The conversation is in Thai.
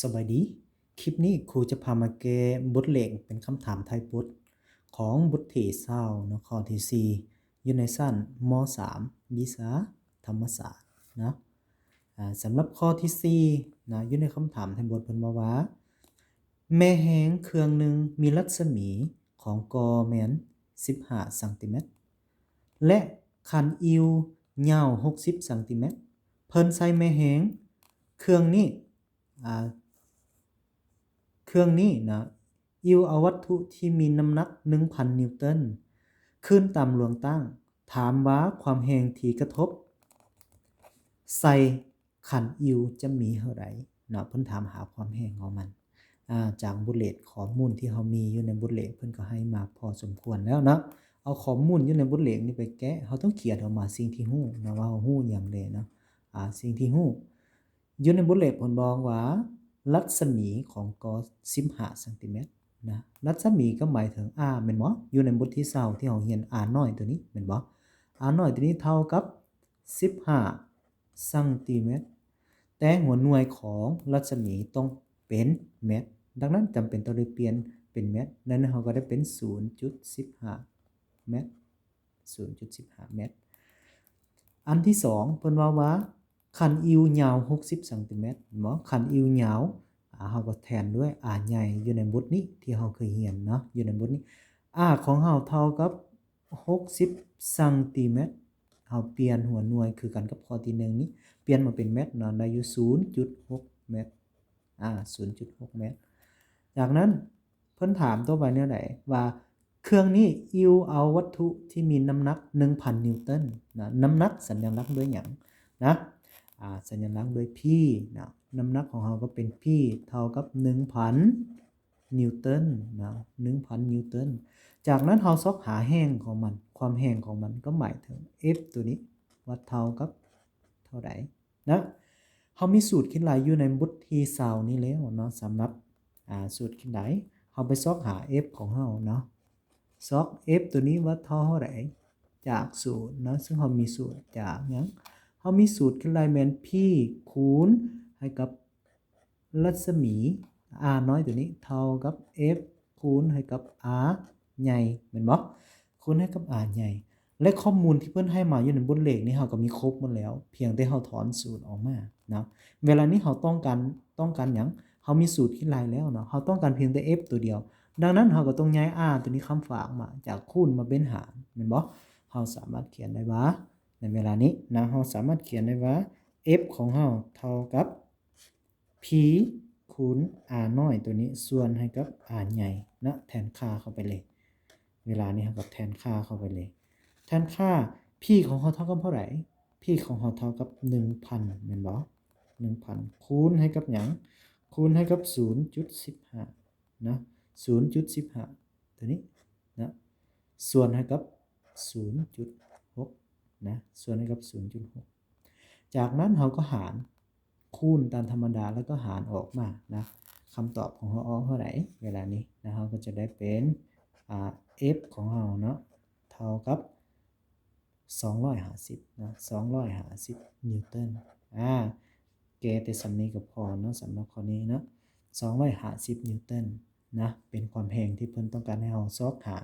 สบายดี คลิปนี้ครูจะพามาแก้บทเลขเป็นคำถามไทยพุทธของบทที่เศร้านะข้อที่4อยู่ในสั้นม .3 วิชาธรรมศาสตร์นะสำหรับข้อที่4นะอยู่ในคำถามไทยบทเพิ่นมาว่า แม่แหงเครื่องหนึ่งมีรัศมีของกอแมน15ซนติเมตร และคันอิวยาว60ซนติเมตร เพิ่นใช้แม่แหงเครื่องนี้อ่ เครื่องนี้นะอิวเอาวัตถุที่มีน้ำหนัก 1,000 นิวตันขึ้นตามลวงตั้ง ถามว่าความแรงที่กระทบ ใส่ขันอิวจะมีเท่าใดเนาะเพิ่นถามหาความแรงของมันาจากบุลเลตข้อมูลที่เรามีอยู่ในบุลเลตเพิ่นก็ให้มาพอสมควรแล้วเนาะเอาข้อมูลอยู่ในบุลเลตนี่ไปแกะเราต้องเขียนออกมาสิ่งที่ฮู้นะว่าเราฮู้หยังแดเนาะสิ่งที่ฮู้ อยู่ในบุลเลตเพิ่นบอกว่า รัศมีของกอ15ซนติเมตรนะรัศมีก็หมายถึง r แม่นบ่อยู่ในบทที่20ที่เราเรียน r น้อยตัวนี้แม่นบ่ r น้อยตัวนี้เท่ากับ 15ซนติเมตร แต่หัวหน่วยของรัศมีต้องเป็นเมตร ดังนั้นจำเป็นต้องได้เปลี่ยนเป็นเมตร นั้นเราก็ได้เป็น 0.15 เมตร 0.15 เมตร อันที่ 2 เพิ่นว่าว่า คันอิวยาว60ซนติเมตรเนาะคันอิวยาวอ่าเฮาก็แทนด้วย r ใหญ่อยู่ในบทนี้ที่เฮาเคยเรียนเนาะอยู่ในบทนี้ r ของเฮาเท่ากับ 60ซนติเมตรเฮาเปลี่ยนหัวหน่วยคือกันกับข้อที่1นี้เปลี่ยนมาเป็นเมตรเนาะได้อยู่0.6เมตรอ่า0.6เมตร จากนั้นเพิ่นถามต่อไปแนวใดว่าเครื่องนี้อิวเอาวัตถุที่มีน้ำหนัก 1,000 นิวตันนะน้ำหนักสัญลักษณ์ด้วยหยังนะ สัญลักษณ์ด้วย p นะน้ำหนักของเราก็เป็น p เท่ากับ 1,000 นิวตันนะ1,000 นิวตัน จากนั้นเราซอกหาแห้งของมัน ความแห้งของมันก็หมายถึง F ตัวนี้ว่าเท่ากับเท่าใดนะเรามีสูตรคิดลายอยู่ในบทที่20นี้แล้วเนาะสำหรับอ่าสูตรคิดหลายเราไปซอกหา F ของเราเนาะซอก F ตัวนี้ว่าเท่าเท่าใดจากสูตรเนาะซึ่งเรามีสูตรจากยัง เรามีสูตรคิดหลายแม่น P คูณให้กับรัศมี r น้อยตัวนี้เท่ากับ f คูณให้กับ r ใหญ่แม่นบ่คูณให้กับ r ใหญ่ และข้อมูลที่เพิ่อนให้มาอยู่ในบทเลขนี่เราก็มีครบหมดแล้ว เพียงแต่เราถอนสูตรออกมานะเวลานี้เราต้องการต้องการหยังเรามีสูตรคิดลายแล้วเนาะเราต้องการเพียงแต่ f ตัวเดียว ดังนั้นเราก็ต้องย้าย r ตัวนี้คำฝากมาจากคูณมาเป็นหารแม่นบ่เราสามารถเขียนได้ว่า ในเวลานี้นะเราสามารถเขียนได้ว่า f ของเราเท่ากับ p คูณ r น้อยตัวนี้ส่วนให้กับ r ใหญ่นะแทนค่าเข้าไปเลย เวลานี้เราก็แทนค่าเข้าไปเลย แทนค่า p ของเราเท่ากับเท่าไหร่ p ของเราเท่ากับ 1,000แม่นบ่1,000 คูณให้กับหยังคูณให้กับ 0.15นะ0.15 ตัวนี้นะส่วนให้กับ 0.6 นะส่วนให้กับ 0.6 จากนั้นเราก็หารคูณตามธรรมดาแล้วก็หารออกมานะคำตอบของเราออกเท่าไหร่เวลานี้นะเราก็จะได้เป็นอ่า f ของเราเนาะเท่ากับ 250นะ250 นิวตันอ่าเกแต่สำนี้ก็พอเนาะสำหรับข้อนี้เนาะ250 นิวตันนะเป็นความแรงที่เพิ่นต้องการให้เราซอกหา